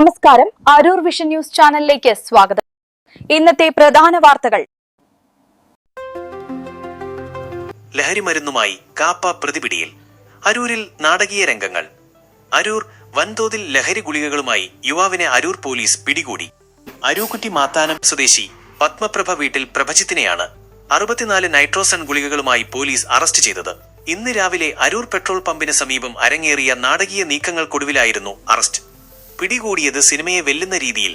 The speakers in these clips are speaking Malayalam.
നമസ്കാരം. അരൂർ വിഷൻ ന്യൂസ് ചാനലിലേക്ക് സ്വാഗതം. ഇന്നത്തെ പ്രധാന വാർത്തകൾ. ലഹരി മരുന്നുമായി കാപ്പ പ്രതിപിടിയിൽ. അരൂരിൽ നാടകീയ രംഗങ്ങൾ. അരൂർ വൻതോതിൽ ലഹരി ഗുളികകളുമായി യുവാവിനെ അരൂർ പോലീസ് പിടികൂടി. അരൂക്കുറ്റി മാത്താനം സ്വദേശി പത്മപ്രഭ വീട്ടിൽ പ്രഭജിത്തിനെയാണ് അറുപത്തിനാല് നൈട്രോസൺ ഗുളികകളുമായി പോലീസ് അറസ്റ്റ് ചെയ്തത്. ഇന്ന് രാവിലെ അരൂർ പെട്രോൾ പമ്പിന് സമീപം അരങ്ങേറിയ നാടകീയ നീക്കങ്ങൾക്കൊടുവിലായിരുന്നു അറസ്റ്റ്. പിടികൂടിയത് സിനിമയെ വെല്ലുന്ന രീതിയിൽ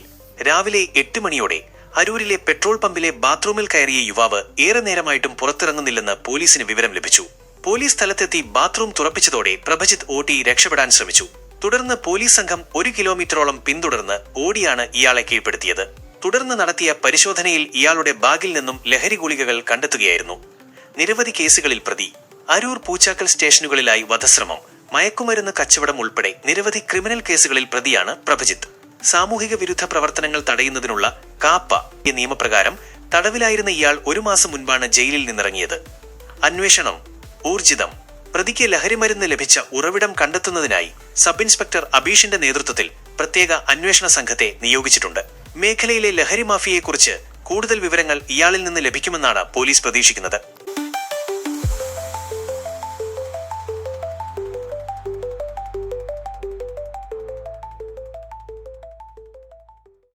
രാവിലെ എട്ട് മണിയോടെ അരൂരിലെ പെട്രോൾ പമ്പിലെ ബാത്റൂമിൽ കയറിയ യുവാവ് ഏറെ നേരമായിട്ടും പുറത്തിറങ്ങുന്നില്ലെന്ന് പോലീസിന് വിവരം ലഭിച്ചു. പോലീസ് സ്ഥലത്തെത്തി ബാത്റൂം തുറപ്പിച്ചതോടെ പ്രഭജിത്ത് ഓടി രക്ഷപ്പെടാൻ ശ്രമിച്ചു. തുടർന്ന് പോലീസ് സംഘം ഒരു കിലോമീറ്ററോളം പിന്തുടർന്ന് ഓടിയാണ് ഇയാളെ കീഴ്പ്പെടുത്തിയത്. തുടർന്ന് നടത്തിയ പരിശോധനയിൽ ഇയാളുടെ ബാഗിൽ നിന്നും ലഹരി ഗുളികകൾ കണ്ടെത്തുകയായിരുന്നു. നിരവധി കേസുകളിൽ പ്രതി അരൂർ പൂച്ചാക്കൽ സ്റ്റേഷനുകളിലായി വധശ്രമം മയക്കുമരുന്ന് കച്ചവടം ഉൾപ്പെടെ നിരവധി ക്രിമിനൽ കേസുകളിൽ പ്രതിയാണ് പ്രഭജിത്ത്. സാമൂഹിക വിരുദ്ധ പ്രവർത്തനങ്ങൾ തടയുന്നതിനുള്ള കാപ്പ എന്ന നിയമപ്രകാരം തടവിലായിരുന്ന ഇയാൾ ഒരു മാസം മുൻപാണ് ജയിലിൽ നിന്നിറങ്ങിയത്. അന്വേഷണം ഊർജിതം പ്രതിക്ക് ലഹരിമരുന്ന് ലഭിച്ച ഉറവിടം കണ്ടെത്തുന്നതിനായി സബ് ഇൻസ്പെക്ടർ അബീഷിന്റെ നേതൃത്വത്തിൽ പ്രത്യേക അന്വേഷണ സംഘത്തെ നിയോഗിച്ചിട്ടുണ്ട്. മേഖലയിലെ ലഹരി മാഫിയയെക്കുറിച്ച് കൂടുതൽ വിവരങ്ങൾ ഇയാളിൽ നിന്ന് ലഭിക്കുമെന്നാണ് പോലീസ് പ്രതീക്ഷിക്കുന്നത്.